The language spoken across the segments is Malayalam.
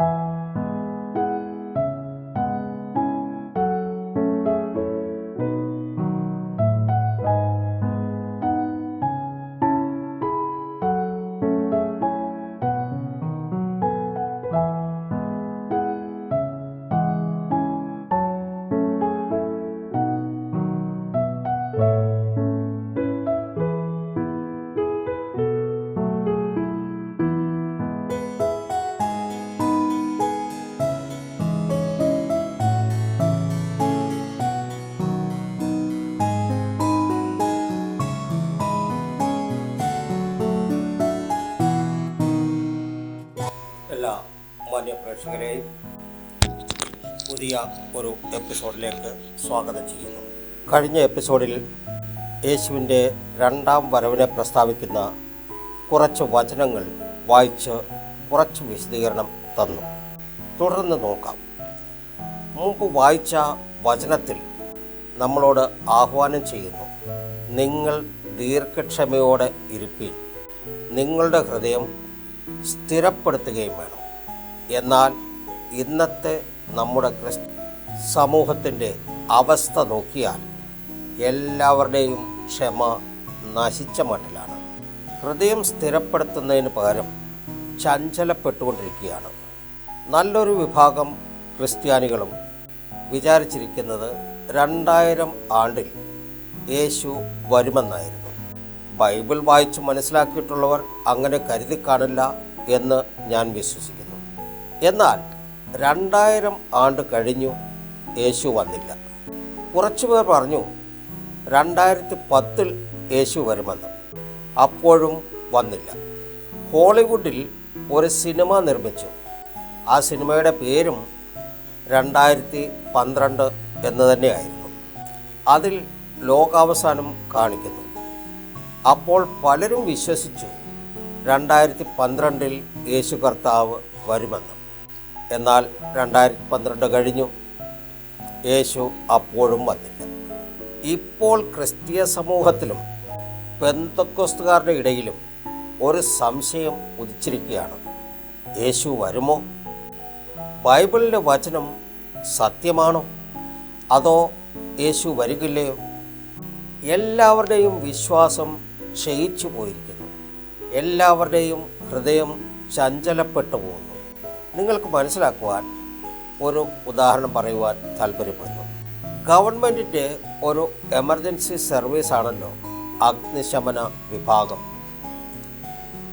എല്ലാ മാന്യ പ്രേക്ഷകരെയും പുതിയ ഒരു എപ്പിസോഡിലേക്ക് സ്വാഗതം ചെയ്യുന്നു. കഴിഞ്ഞ എപ്പിസോഡിൽ യേശുവിന്റെ രണ്ടാം വരവിനെ പ്രസ്താവിക്കുന്ന കുറച്ച് വചനങ്ങൾ വായിച്ച് കുറച്ച് വിശദീകരണം തന്നു. തുടർന്ന് നോക്കാം. മുമ്പ് വായിച്ച വചനത്തിൽ നമ്മളോട് ആഹ്വാനം ചെയ്യുന്നു നിങ്ങൾ ദീർഘക്ഷമയോടെ ഇരുപ്പിൽ നിങ്ങളുടെ ഹൃദയം സ്ഥിരപ്പെടുത്തുകയും വേണം. എന്നാൽ ഇന്നത്തെ നമ്മുടെ ക്രിസ്തു സമൂഹത്തിന്റെ അവസ്ഥ നോക്കിയാൽ എല്ലാവരുടെയും ക്ഷമ നശിച്ച മട്ടിലാണ്. ഹൃദയം സ്ഥിരപ്പെടുത്തുന്നതിന് പകരം ചഞ്ചലപ്പെട്ടുകൊണ്ടിരിക്കുകയാണ്. നല്ലൊരു വിഭാഗം ക്രിസ്ത്യാനികളും വിചാരിച്ചിരിക്കുന്നത് രണ്ടായിരം ആണ്ടിൽ യേശു വരുമെന്നായിരുന്നു. ബൈബിൾ വായിച്ച് മനസ്സിലാക്കിയിട്ടുള്ളവർ അങ്ങനെ കരുതി കാണില്ല എന്ന് ഞാൻ വിശ്വസിക്കുന്നു. എന്നാൽ രണ്ടായിരം ആണ്ട് കഴിഞ്ഞു യേശു വന്നില്ല. കുറച്ചു പേർ പറഞ്ഞു രണ്ടായിരത്തി പത്തിൽ യേശു വരുമെന്ന്. അപ്പോഴും വന്നില്ല. ഹോളിവുഡിൽ ഒരു സിനിമ നിർമ്മിച്ചു. ആ സിനിമയുടെ പേരും രണ്ടായിരത്തി പന്ത്രണ്ട് എന്ന് തന്നെയായിരുന്നു. അതിൽ ലോകാവസാനം കാണിക്കുന്നു. അപ്പോൾ പലരും വിശ്വസിച്ചു രണ്ടായിരത്തി പന്ത്രണ്ടിൽ യേശു കർത്താവ് വരുമെന്ന്. എന്നാൽ രണ്ടായിരത്തി പന്ത്രണ്ട് കഴിഞ്ഞു. യേശു അപ്പോഴും വന്നില്ല. ഇപ്പോൾ ക്രിസ്തീയ സമൂഹത്തിലും പെന്തക്കോസ്തുകാരുടെ ഇടയിലും ഒരു സംശയം ഉദിച്ചിരിക്കുകയാണ്. യേശു വരുമോ? ബൈബിളിന്റെ വചനം സത്യമാണോ? അതോ യേശു വരികില്ലയോ? എല്ലാവരുടെയും വിശ്വാസം ക്ഷയിച്ചു പോയിരിക്കുന്നു. എല്ലാവരുടെയും ഹൃദയം ചഞ്ചലപ്പെട്ടു പോകുന്നു. നിങ്ങൾക്ക് മനസ്സിലാക്കുവാൻ ഒരു ഉദാഹരണം പറയുവാൻ താല്പര്യപ്പെടുന്നു. ഗവൺമെന്റിന്റെ ഒരു എമർജൻസി സർവീസ് ആണല്ലോ അഗ്നിശമന വിഭാഗം.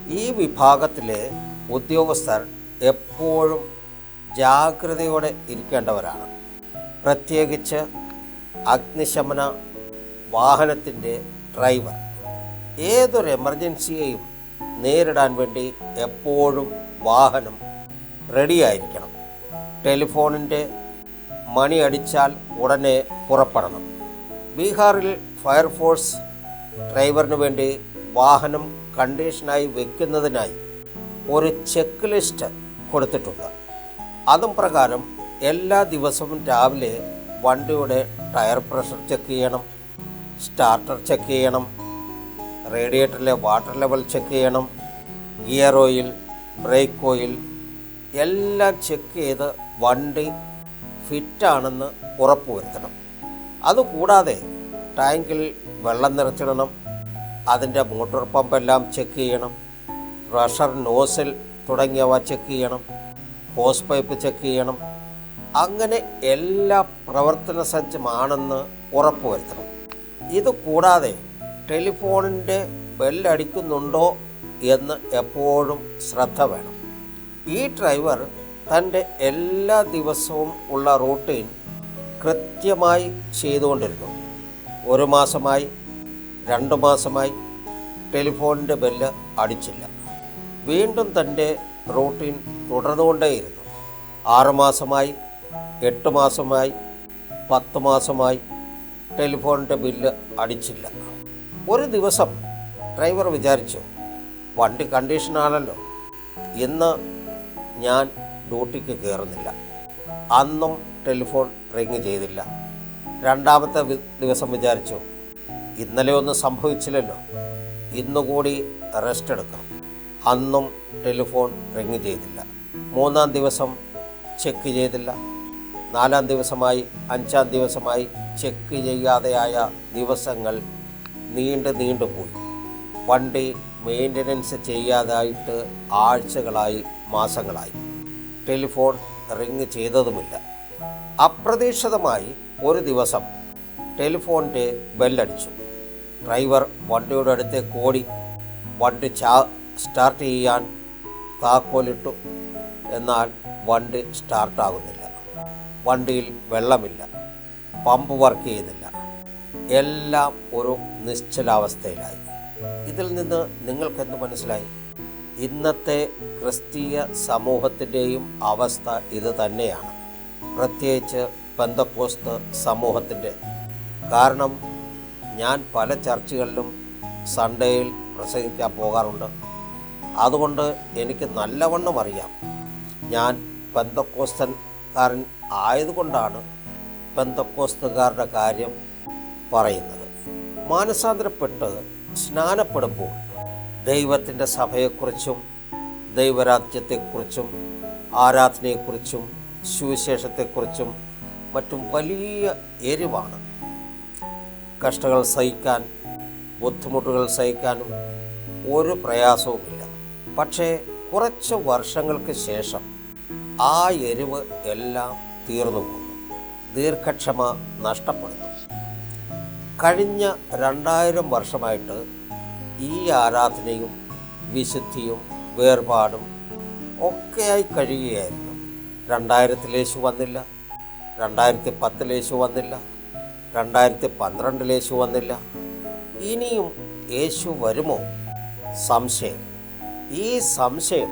ഈ വിഭാഗത്തിലെ ഉദ്യോഗസ്ഥർ എപ്പോഴും ജാഗ്രതയോടെ ഇരിക്കേണ്ടവരാണ്. പ്രത്യേകിച്ച് അഗ്നിശമന വാഹനത്തിന്റെ ഡ്രൈവർ. ഏതൊരു എമർജൻസിയെയും നേരിടാൻ വേണ്ടി എപ്പോഴും വാഹനം റെഡിയായിരിക്കണം. ടെലിഫോണിന്റെ മണി അടിച്ചാൽ ഉടനെ പുറപ്പെടണം. ബീഹാറിൽ ഫയർഫോഴ്സ് ഡ്രൈവറിന് വേണ്ടി വാഹനം കണ്ടീഷനായി വെക്കുന്നതിനായി ഒരു ചെക്ക് ലിസ്റ്റ് കൊടുത്തിട്ടുണ്ട്. അതും പ്രകാരം എല്ലാ ദിവസവും രാവിലെ വണ്ടിയുടെ ടയർ പ്രഷർ ചെക്ക് ചെയ്യണം സ്റ്റാർട്ടർ ചെക്ക് ചെയ്യണം റേഡിയേറ്ററിലെ വാട്ടർ ലെവൽ ചെക്ക് ചെയ്യണം ഗിയർ ഓയിൽ ബ്രേക്ക് ഓയിൽ എല്ലാം ചെക്ക് ചെയ്ത് വണ്ടി ഫിറ്റാണെന്ന് ഉറപ്പുവരുത്തണം അതുകൂടാതെ ടാങ്കിൽ വെള്ളം നിറച്ചിടണം അതിന്റെ മോട്ടോർ പമ്പെല്ലാം ചെക്ക് ചെയ്യണം പ്രഷർ നോസിൽ തുടങ്ങിയവ ചെക്ക് ചെയ്യണം ഹോസ് പൈപ്പ് ചെക്ക് ചെയ്യണം. അങ്ങനെ എല്ലാ പ്രവർത്തന സജ്ജമാണെന്ന് ഉറപ്പുവരുത്തണം ഇത് കൂടാതെ ടെലിഫോണിന്റെ ബെല്ലടിക്കുന്നുണ്ടോ എന്ന് എപ്പോഴും ശ്രദ്ധ വേണം. ഈ ഡ്രൈവർ തന്റെ എല്ലാ ദിവസവും ഉള്ള റൂട്ടീൻ കൃത്യമായി ചെയ്തുകൊണ്ടിരുന്നു. ഒരു മാസമായി രണ്ട് മാസമായി ടെലിഫോണിന്റെ ബെല്ല് അടിച്ചില്ല. വീണ്ടും തന്റെ റൂട്ടീൻ തുടർന്നുകൊണ്ടേയിരുന്നു. ആറുമാസമായി എട്ട് മാസമായി പത്ത് മാസമായി ടെലിഫോണിന്റെ ബില്ല് അടിച്ചില്ല. ഒരു ദിവസം ഡ്രൈവർ വിചാരിച്ചു വണ്ടി കണ്ടീഷനാണല്ലോ. ഇന്ന് ഞാൻ ഡ്യൂട്ടിക്ക് കയറുന്നില്ല അന്നും ടെലിഫോൺ റിങ് ചെയ്തില്ല. രണ്ടാമത്തെ ദിവസം വിചാരിച്ചു ഇന്നലെ ഒന്നും സംഭവിച്ചില്ലല്ലോ. ഇന്നുകൂടി റെസ്റ്റ് എടുക്കണം. അന്നും ടെലിഫോൺ റിങ് ചെയ്തില്ല. മൂന്നാം ദിവസം ചെക്ക് ചെയ്തില്ല. നാലാം ദിവസമായി അഞ്ചാം ദിവസമായി ചെക്ക് ചെയ്യാതെയായ ദിവസങ്ങൾ നീണ്ടു നീണ്ടു പോയി വണ്ടി മെയിന്റനൻസ് ചെയ്യാതായിട്ട് ആഴ്ചകളായി മാസങ്ങളായി. ടെലിഫോൺ റിങ് ചെയ്തതുമില്ല. അപ്രതീക്ഷിതമായി ഒരു ദിവസം ടെലിഫോണിന്റെ ബെല്ലടിച്ചു. ഡ്രൈവർ വണ്ടിയുടെ അടുത്തേക്ക് ഓടി വണ്ടി ചാ സ്റ്റാർട്ട് ചെയ്യാൻ താക്കോലിട്ടു. എന്നാൽ വണ്ടി സ്റ്റാർട്ടാകുന്നില്ല. വണ്ടിയിൽ വെള്ളമില്ല. പമ്പ് വർക്ക് ചെയ്യുന്നില്ല. എല്ലാം ഒരു നിശ്ചലാവസ്ഥയിലായി. ഇതിൽ നിന്ന് നിങ്ങൾക്കെന്ത് മനസ്സിലായി? ഇന്നത്തെ ക്രിസ്തീയ സമൂഹത്തിന്റെയും അവസ്ഥ ഇത് തന്നെയാണ്. പ്രത്യേകിച്ച് പെന്തക്കോസ്ത് സമൂഹത്തിന്റെ. കാരണം ഞാൻ പല ചർച്ചുകളിലും സൺഡേയിൽ പ്രസംഗിക്കാൻ പോകാറുണ്ട്. അതുകൊണ്ട് എനിക്ക് നല്ലവണ്ണം അറിയാം. ഞാൻ പെന്തക്കോസ്തൻകാരൻ ആയതുകൊണ്ടാണ് പെന്തക്കോസ്തുകാരുടെ കാര്യം പറയുന്നത്. മാനസാന്തരപ്പെട്ട് സ്നാനപ്പെടുമ്പോൾ ദൈവത്തിന്റെ സഭയെക്കുറിച്ചും ദൈവരാജ്യത്തെക്കുറിച്ചും ആരാധനയെക്കുറിച്ചും സുവിശേഷത്തെക്കുറിച്ചും മറ്റും വലിയ എരിവാണ്. കഷ്ടങ്ങൾ സഹിക്കാൻ ബുദ്ധിമുട്ടുകൾ സഹിക്കാനും ഒരു പ്രയാസവുമില്ല. പക്ഷേ കുറച്ച് വർഷങ്ങൾക്ക് ശേഷം ആ എരിവ് എല്ലാം തീർന്നു പോകുന്നു. ദീർഘക്ഷമ നഷ്ടപ്പെടുന്നു. കഴിഞ്ഞ രണ്ടായിരം വർഷമായിട്ട് ഈ ആരാധനയും വിശുദ്ധിയും വേർപാടും ഒക്കെയായി കഴിയുകയായിരുന്നു. രണ്ടായിരത്തിൽ യേശു വന്നില്ല രണ്ടായിരത്തി പത്തിൽ യേശു വന്നില്ല രണ്ടായിരത്തി പന്ത്രണ്ടിൽ യേശു വന്നില്ല. ഇനിയും യേശു വരുമോ? സംശയം. ഈ സംശയം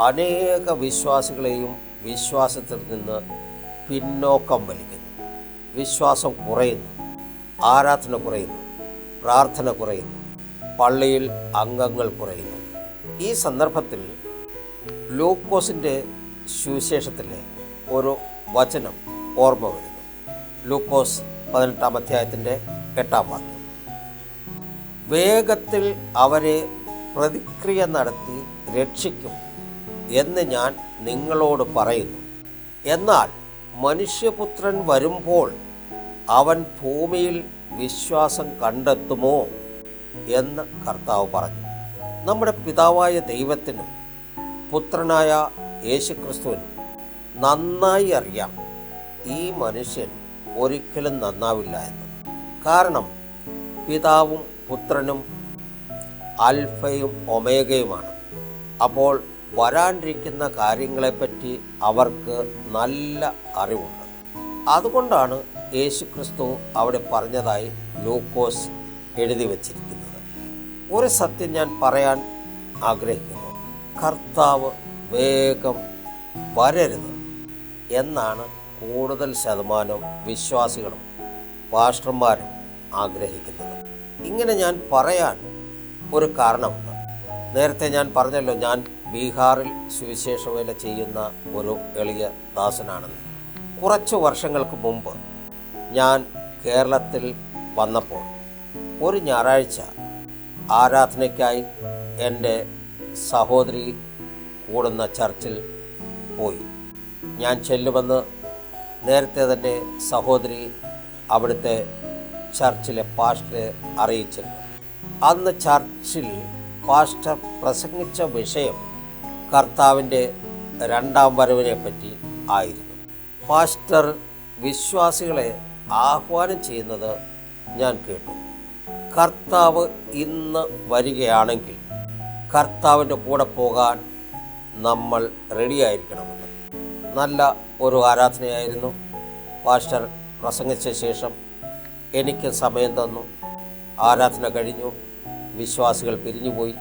അനേക വിശ്വാസികളെയും വിശ്വാസത്തിൽ നിന്ന് പിന്നോക്കം വലിക്കുന്നു. വിശ്വാസം കുറയുന്നു ആരാധന കുറയുന്നു പ്രാർത്ഥന കുറയുന്നു. പള്ളിയിൽ അംഗങ്ങൾ കുറയുന്നു. ഈ സന്ദർഭത്തിൽ ലൂക്കോസിന്റെ സുവിശേഷത്തിലെ ഒരു വചനം ഓർമ്മ വരുന്നു. ലൂക്കോസ് പതിനെട്ടാം അധ്യായത്തിന്റെ എട്ടാം വാക്യം. വേഗത്തിൽ അവരെ പ്രതിക്രിയ നടത്തി രക്ഷിക്കും എന്ന് ഞാൻ നിങ്ങളോട് പറയുന്നു. എന്നാൽ മനുഷ്യപുത്രൻ വരുമ്പോൾ അവൻ ഭൂമിയിൽ വിശ്വാസം കണ്ടെത്തുമോ? എന്ന് കർത്താവ് പറഞ്ഞു. നമ്മുടെ പിതാവായ ദൈവത്തിനും പുത്രനായ യേശുക്രിസ്തുവിനും നന്നായി അറിയാം ഈ മനുഷ്യൻ ഒരിക്കലും നന്നാവില്ല എന്ന്. കാരണം പിതാവും പുത്രനും അൽഫയും ഒമേഗയുമാണ്. അപ്പോൾ വരാനിരിക്കുന്ന കാര്യങ്ങളെപ്പറ്റി അവർക്ക് നല്ല അറിവുണ്ട്. അതുകൊണ്ടാണ് യേശുക്രിസ്തു അവിടെ പറഞ്ഞതായി ലൂക്കോസ് എഴുതി വച്ചിരിക്കുന്നത്. ഒരു സത്യം ഞാൻ പറയാൻ ആഗ്രഹിക്കുന്നു. കർത്താവ് വേഗം വരരുത് എന്നാണ് കൂടുതൽ ശതമാനം വിശ്വാസികളും പാസ്റ്റർമാരും ആഗ്രഹിക്കുന്നത്. ഇങ്ങനെ ഞാൻ പറയാൻ ഒരു കാരണമുണ്ട്. നേരത്തെ ഞാൻ പറഞ്ഞല്ലോ ഞാൻ ബീഹാറിൽ സുവിശേഷ വേല ചെയ്യുന്ന ഒരു എളിയ ദാസനാണെന്ന്. കുറച്ച് വർഷങ്ങൾക്ക് മുമ്പ് ഞാൻ കേരളത്തിൽ വന്നപ്പോൾ ഒരു ഞായറാഴ്ച ആരാധനയ്ക്കായി എന്റെ സഹോദരി കൂടുന്ന ചർച്ചിൽ പോയി. ഞാൻ ചെല്ലുമെന്ന് നേരത്തെ തന്നെ സഹോദരി അവിടുത്തെ ചർച്ചിലെ പാസ്റ്ററെ അറിയിച്ചിരുന്നു. അന്ന് ചർച്ചിൽ പാസ്റ്റർ പ്രസംഗിച്ച വിഷയം കർത്താവിന്റെ രണ്ടാം വരവിനെ പറ്റി ആയിരുന്നു. പാസ്റ്റർ വിശ്വാസികളെ ആഹ്വാനം ചെയ്യുന്നത് ഞാൻ കേട്ടു. കർത്താവ് ഇന്ന് വരികയാണെങ്കിൽ കർത്താവിന്റെ കൂടെ പോകാൻ നമ്മൾ റെഡിയായിരിക്കണമെന്ന് നല്ല ഒരു ആരാധനയായിരുന്നു. പാസ്റ്റർ പ്രസംഗിച്ച ശേഷം എനിക്ക് സമയം തന്നു. ആരാധന കഴിഞ്ഞു. വിശ്വാസികൾ പിരിഞ്ഞുപോയി.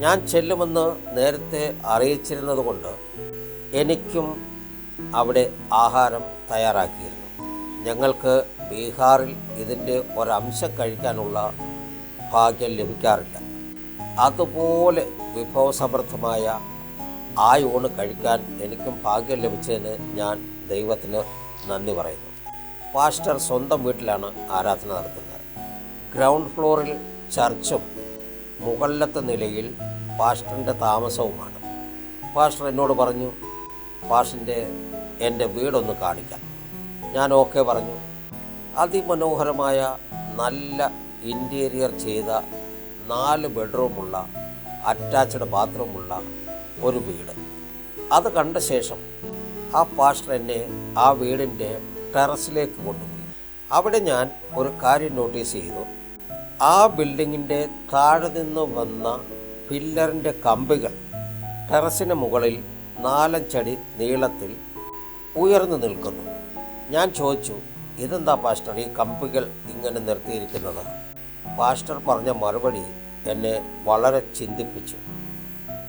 ഞാൻ ചെല്ലുമെന്ന് നേരത്തെ അറിയിച്ചിരുന്നതുകൊണ്ട് എനിക്കും അവിടെ ആഹാരം തയ്യാറാക്കിയിരുന്നു. ഞങ്ങൾക്ക് ബീഹാറിൽ ഇതിന്റെ ഒരംശം കഴിക്കാനുള്ള ഭാഗ്യം ലഭിക്കാറില്ല. അതുപോലെ വിഭവസമൃദ്ധമായ ആ ഊണ് കഴിക്കാൻ എനിക്കും ഭാഗ്യം ലഭിച്ചതിന് ഞാൻ ദൈവത്തിന് നന്ദി പറയുന്നു. പാസ്റ്റർ സ്വന്തം വീട്ടിലാണ് ആരാധന നടത്തുന്നത്. ഗ്രൗണ്ട് ഫ്ലോറിൽ ചർച്ചും മുകളിലത്തെ നിലയിൽ പാസ്റ്ററിന്റെ താമസവുമാണ്. പാസ്റ്റർ എന്നോട് പറഞ്ഞു പാസ്റ്ററിന്റെ എന്റെ വീടൊന്ന് കാണിക്കാം. ഞാൻ ഓക്കെ പറഞ്ഞു. അതിമനോഹരമായ നല്ല ഇന്റീരിയർ ചെയ്ത നാല് ബെഡ്റൂമുള്ള അറ്റാച്ച്ഡ് ബാത്റൂമുള്ള ഒരു വീട്. അത് കണ്ട ശേഷം ആ പാസ്റ്റർ എന്നെ ആ വീടിന്റെ ടെറസിലേക്ക് കൊണ്ടുപോയി. അവിടെ ഞാൻ ഒരു കാര്യം നോട്ടീസ് ചെയ്തു. ആ ബിൽഡിങ്ങിന്റെ താഴെ നിന്ന് വന്ന പില്ലറിന്റെ കമ്പികൾ ടെറസിന് മുകളിൽ നാലഞ്ചടി നീളത്തിൽ ഉയർന്നു നിൽക്കുന്നു. ഞാൻ ചോദിച്ചു ഇതെന്താ പാസ്റ്റർ ഈ കമ്പികൾ ഇങ്ങനെ നിർത്തിയിരിക്കുന്നത്? പാസ്റ്റർ പറഞ്ഞ മറുപടി എന്നെ വളരെ ചിന്തിപ്പിച്ചു.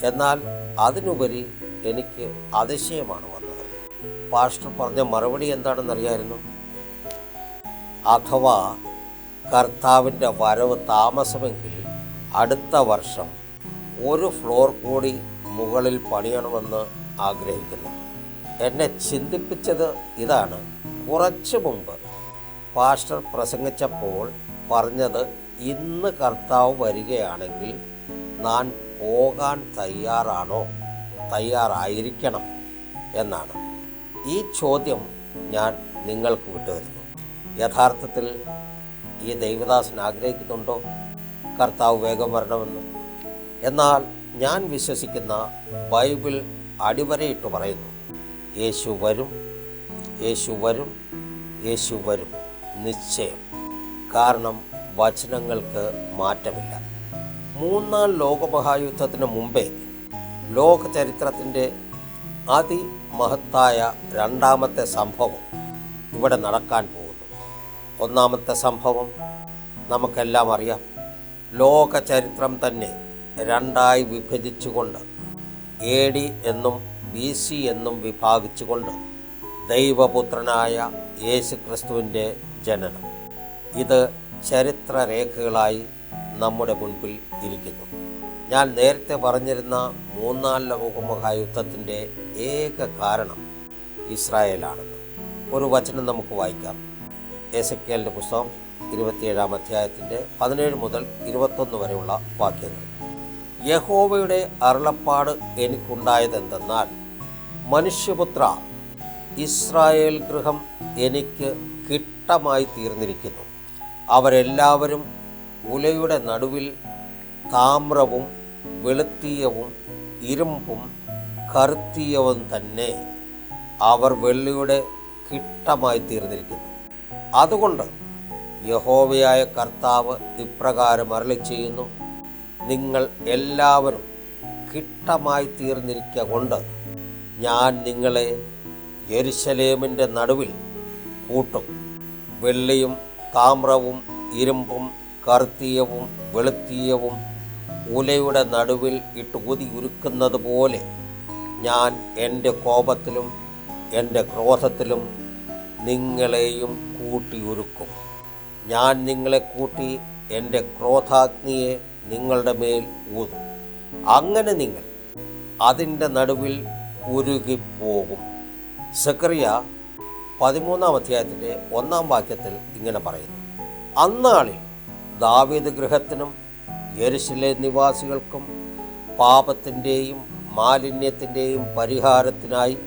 എന്നാൽ അതിനുപരി എനിക്ക് അതിശയമാണ് വന്നത്. പാസ്റ്റർ പറഞ്ഞ മറുപടി എന്താണെന്നറിയായിരുന്നു? അഥവാ കർത്താവിന്റെ വരവ് താമസമെങ്കിൽ അടുത്ത വർഷം ഒരു ഫ്ലോർ കൂടി മുകളിൽ പണിയണമെന്ന് ആഗ്രഹിക്കുന്നു. എന്നെ ചിന്തിപ്പിച്ചത് ഇതാണ്. കുറച്ച് മുമ്പ് പാസ്റ്റർ പ്രസംഗിച്ചപ്പോൾ പറഞ്ഞത് ഇന്ന് കർത്താവ് വരികയാണെങ്കിൽ നാൻ പോകാൻ തയ്യാറാണോ? തയ്യാറായിരിക്കണം എന്നാണ്. ഈ ചോദ്യം ഞാൻ നിങ്ങൾക്ക് വിട്ടുവരുന്നു യഥാർത്ഥത്തിൽ ഈ ദൈവദാസൻ ആഗ്രഹിക്കുന്നുണ്ടോ? കർത്താവ് വേഗം വരണമെന്ന്. എന്നാൽ ഞാൻ വിശ്വസിക്കുന്ന ബൈബിൾ അടിവരയിട്ട് പറയുന്നു. യേശു വരും യേശു വരും യേശു വരും. നിശ്ചയം. കാരണം വചനങ്ങൾക്ക് മാറ്റമില്ല. മൂന്നാം ലോകമഹായുദ്ധത്തിന് മുമ്പേ ലോകചരിത്രത്തിന്റെ അതിമഹത്തായ രണ്ടാമത്തെ സംഭവം ഇവിടെ നടക്കാൻ പോകുന്നു. ഒന്നാമത്തെ സംഭവം നമുക്കെല്ലാം അറിയാം. ലോകചരിത്രം തന്നെ രണ്ടായി വിഭജിച്ചുകൊണ്ട് എ ഡി എന്നും ബി സി എന്നും വിഭാഗിച്ചുകൊണ്ട് ദൈവപുത്രനായ യേശു ക്രിസ്തുവിന്റെ ജനനം. ഇത് ചരിത്രരേഖകളായി നമ്മുടെ മുൻപിൽ ഇരിക്കുന്നു. ഞാൻ നേരത്തെ പറഞ്ഞിരുന്ന മൂന്നാം ലോകമഹായുദ്ധത്തിന്റെ ഏക കാരണം ഇസ്രായേലാണെന്ന്. ഒരു വചനം നമുക്ക് വായിക്കാം. യേശക്കേലിന്റെ പുസ്തകം ഇരുപത്തിയേഴാം അധ്യായത്തിന്റെ പതിനേഴ് മുതൽ ഇരുപത്തൊന്ന് വരെയുള്ള വാക്യങ്ങൾ. യഹോവയുടെ അരുളപ്പാട് എനിക്കുണ്ടായതെന്തെന്നാൽ മനുഷ്യപുത്ര ഇസ്രായേൽ ഗൃഹം എനിക്ക് കിട്ടമായി തീർന്നിരിക്കുന്നു. അവരെല്ലാവരും ഉലയുടെ നടുവിൽ താമ്രവും വെളുത്തീയവും ഇരുമ്പും കറുത്തീയവും തന്നെ. അവർ വെള്ളിയുടെ കിട്ടമായി തീർന്നിരിക്കുന്നു. അതുകൊണ്ട് യഹോവയായ കർത്താവ് ഇപ്രകാരം അരളി ചെയ്യുന്നു നിങ്ങൾ എല്ലാവരും കിട്ടമായി തീർന്നിരിക്കുക കൊണ്ട് ഞാൻ നിങ്ങളെ യെരുശലേമിന്റെ നടുവിൽ കൂട്ടും. വെള്ളിയും താമ്രവും ഇരുമ്പും കറുത്തീയവും വെളുത്തീയവും ഉലയുടെ നടുവിൽ ഇട്ട് ഊതി ഉരുക്കുന്നത് പോലെ ഞാൻ എന്റെ കോപത്തിലും എന്റെ ക്രോധത്തിലും നിങ്ങളെയും കൂട്ടി ഉരുക്കും ഞാൻ നിങ്ങളെ കൂട്ടി എന്റെ ക്രോധാഗ്നിയെ നിങ്ങളുടെ മേൽ ഊതും. അങ്ങനെ നിങ്ങൾ അതിന്റെ നടുവിൽ ഉരുകിപ്പോകും. സക്രിയ പതിമൂന്നാം അധ്യായത്തിന്റെ ഒന്നാം വാക്യത്തിൽ ഇങ്ങനെ പറയുന്നു. അന്നാളിൽ ദാവീദ് ഗൃഹത്തിനും യരിശിലെ നിവാസികൾക്കും പാപത്തിന്റെയും മാലിന്യത്തിന്റെയും പരിഹാരത്തിനായി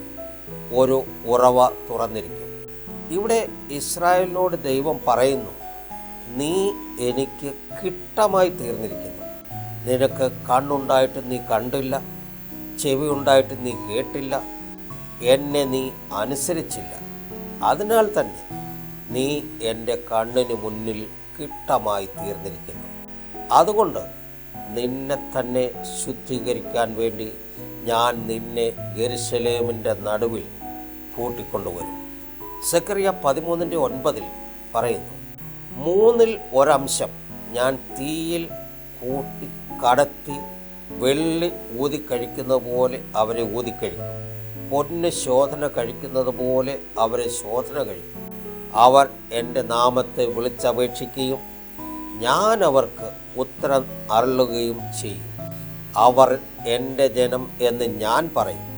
ഒരു ഉറവ തുറന്നിരിക്കും. ഇവിടെ ഇസ്രായേലിനോട് ദൈവം പറയുന്നു നീ എനിക്ക് കിട്ടമായി തീർന്നിരിക്കുന്നു. നിനക്ക് കണ്ണുണ്ടായിട്ട് നീ കണ്ടില്ല ചെവി ഉണ്ടായിട്ട് നീ കേട്ടില്ല എന്നെ നീ അനുസരിച്ചില്ല. അതിനാൽ തന്നെ നീ എന്റെ കണ്ണിന് മുന്നിൽ കിട്ടമായി തീർന്നിരിക്കുന്നു. അതുകൊണ്ട് നിന്നെ തന്നെ ശുദ്ധീകരിക്കാൻ വേണ്ടി ഞാൻ നിന്നെ ഗരിശലേമിന്റെ നടുവിൽ കൂട്ടിക്കൊണ്ടുവരും. സെക്രിയ പതിമൂന്നിന്റെ ഒൻപതിൽ പറയുന്നു മൂന്നിൽ ഒരംശം ഞാൻ തീയിൽ കൂട്ടി കടത്തി വെള്ളി ഊതിക്കഴിക്കുന്ന പോലെ അവരെ ഊതിക്കഴിക്കും. പൊന്ന് ശോധന കഴിക്കുന്നത് പോലെ അവരെ ശോധന കഴിക്കും. അവർ എന്റെ നാമത്തെ വിളിച്ചപേക്ഷിക്കുകയും ഞാൻ അവർക്ക് ഉത്തരം അരുളുകയും ചെയ്യും. അവർ എന്റെ ജനം എന്ന് ഞാൻ പറയും.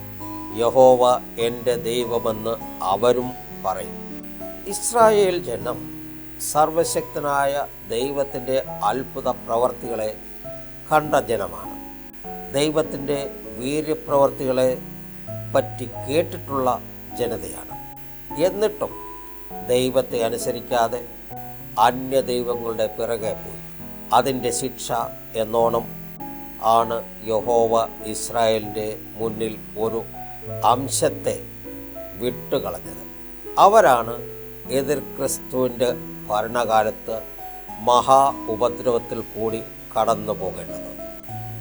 യഹോവ എന്റെ ദൈവമെന്ന് അവരും പറയും. ഇസ്രായേൽ ജനം സർവശക്തനായ ദൈവത്തിന്റെ അത്ഭുത പ്രവർത്തികളെ കണ്ട ജനമാണ്. ദൈവത്തിന്റെ വീര്യപ്രവർത്തികളെ പറ്റി കേട്ടിട്ടുള്ള ജനതയാണ്. എന്നിട്ടും ദൈവത്തെ അനുസരിക്കാതെ അന്യ ദൈവങ്ങളുടെ പിറകെ പോയി. അതിന്റെ ശിക്ഷ എന്നോണം ആണ് യഹോവ ഇസ്രായേലിന്റെ മുന്നിൽ ഒരു അംശത്തെ വിട്ടുകളഞ്ഞത്. അവരാണ് എതിർ ക്രിസ്തുവിന്റെ ഭരണകാലത്ത് മഹാ ഉപദ്രവത്തിൽ കൂടി കടന്നു പോകേണ്ടത്.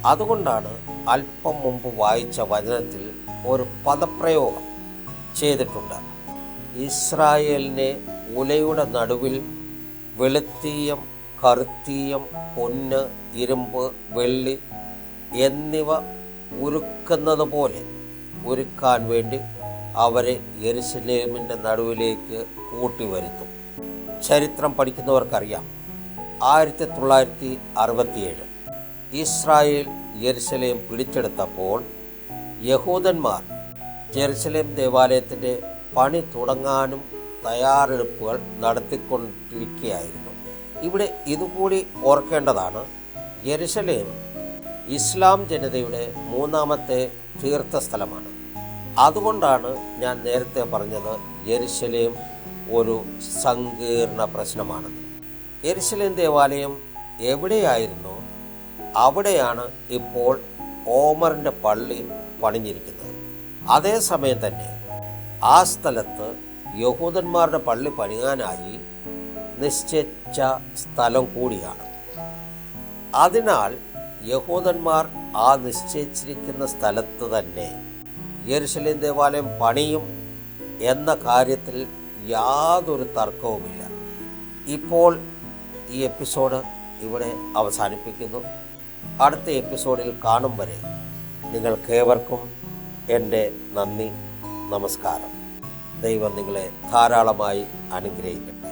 അതുകൊണ്ടാണ് അല്പം മുമ്പ് വായിച്ച വചനത്തിൽ ഒരു പദപ്രയോഗം ചെയ്തിട്ടുണ്ട്. ഇസ്രായേലിനെ ഉലയുടെ നടുവിൽ വെളുത്തീയം കറുത്തീയം പൊന്ന് ഇരുമ്പ് വെള്ളി എന്നിവ ഉരുക്കുന്നത് പോലെ ഉരുക്കാൻ വേണ്ടി അവരെ യെരുസലേമിന്റെ നടുവിലേക്ക് കൂട്ടി വരുത്തും ചരിത്രം പഠിക്കുന്നവർക്കറിയാം. ആയിരത്തി തൊള്ളായിരത്തി അറുപത്തിയേഴ് ഇസ്രായേൽ യെരുസലേം പിടിച്ചെടുത്തപ്പോൾ യഹൂദന്മാർ ജെറുസലേം ദേവാലയത്തിന്റെ പണി തുടങ്ങാനും തയ്യാറെടുപ്പുകൾ നടത്തിക്കൊണ്ടിരിക്കുകയായിരുന്നു. ഇവിടെ ഇതുകൂടി ഓർക്കേണ്ടതാണ്. യെരുസലേം ഇസ്ലാം ജനതയുടെ മൂന്നാമത്തെ തീർത്ഥസ്ഥലമാണ്. അതുകൊണ്ടാണ് ഞാൻ നേരത്തെ പറഞ്ഞത് എരിശലേം ഒരു സങ്കീർണ പ്രശ്നമാണെന്ന്. എരിശലേം ദേവാലയം എവിടെയായിരുന്നു? അവിടെയാണ് ഇപ്പോൾ ഓമറിന്റെ പള്ളി പണിഞ്ഞിരിക്കുന്നത്. അതേസമയം തന്നെ ആ സ്ഥലത്ത് യഹൂദന്മാരുടെ പള്ളി പണിയാനായി നിശ്ചയിച്ച സ്ഥലം കൂടിയാണ്. അതിനാൽ യഹൂദന്മാർ ആ നിശ്ചയിച്ചിരിക്കുന്ന സ്ഥലത്ത് തന്നെ യെരുശലേം ദേവാലയം പണിയും എന്ന കാര്യത്തിൽ യാതൊരു തർക്കവുമില്ല. ഇപ്പോൾ ഈ എപ്പിസോഡ് ഇവിടെ അവസാനിപ്പിക്കുന്നു. അടുത്ത എപ്പിസോഡിൽ കാണും വരെ നിങ്ങൾക്കേവർക്കും എന്റെ നന്ദി നമസ്കാരം. ദൈവം നിങ്ങളെ ധാരാളമായി അനുഗ്രഹിക്കട്ടെ.